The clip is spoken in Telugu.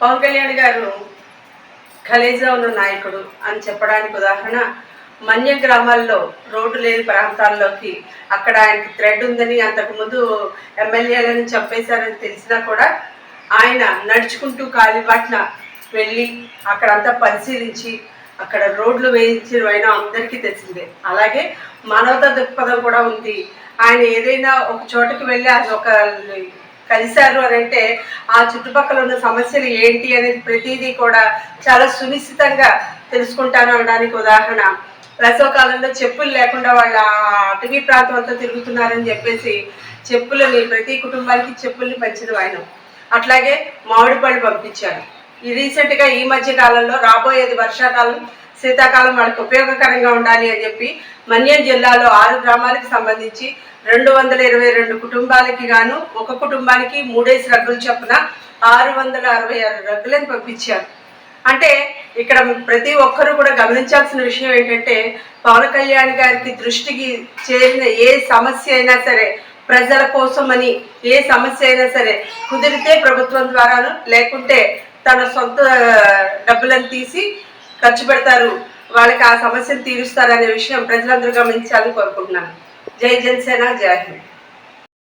పవన్ కళ్యాణ్ గారు ఖలేజా ఉన్న నాయకుడు అని చెప్పడానికి ఉదాహరణ మన్య గ్రామాల్లో రోడ్డు లేని ప్రాంతాల్లోకి అక్కడ ఆయనకి థ్రెడ్ ఉందని అంతకుముందు ఎమ్మెల్యేలను చంపేశారని తెలిసినా కూడా ఆయన నడుచుకుంటూ కాలిబాట్న వెళ్ళి అక్కడంతా పరిశీలించి అక్కడ రోడ్లు వేయించిన అయినా అందరికీ తెలిసిందే. అలాగే మానవతా దృక్పథం కూడా ఉంది. ఆయన ఏదైనా ఒక చోటకి వెళ్ళి అది ఒక కలిశారు అని అంటే ఆ చుట్టుపక్కల ఉన్న సమస్యలు ఏంటి అనేది ప్రతిదీ కూడా చాలా సునిశ్చితంగా తెలుసుకుంటాను అనడానికి ఉదాహరణ. వేసవ కాలంలో చెప్పులు లేకుండా వాళ్ళు అటవీ ప్రాంతం అంతా తిరుగుతున్నారని చెప్పేసి చెప్పులని ప్రతి కుటుంబానికి చెప్పుల్ని పంచిన ఆయన అట్లాగే మామిడి పళ్ళు పంపించారు. ఈ రీసెంట్గా ఈ మధ్య కాలంలో రాబోయేది వర్షాకాలం శీతాకాలం వాళ్ళకి ఉపయోగకరంగా ఉండాలి అని చెప్పి మన్యం జిల్లాలో ఆరు గ్రామాలకు సంబంధించి రెండు వందల ఇరవై రెండు కుటుంబాలకి గాను ఒక కుటుంబానికి మూడేసి రగ్గులు చొప్పున ఆరు వందల అరవై ఆరు రగ్గులను పంపించారు. అంటే ఇక్కడ ప్రతి ఒక్కరూ కూడా గమనించాల్సిన విషయం ఏంటంటే పవన్ కళ్యాణ్ గారికి దృష్టికి చేరిన ఏ సమస్య అయినా సరే ప్రజల కోసమని ఏ సమస్య అయినా సరే కుదిరితే ప్రభుత్వం ద్వారాను లేకుంటే తన సొంత డబ్బులను తీసి ఖర్చు పెడతారు. వాళ్ళకి ఆ సమస్యను తీరుస్తారు అనే విషయం ప్రజలందరూ గమనించాలని కోరుకుంటున్నాను. जय जनसेना जय हिंद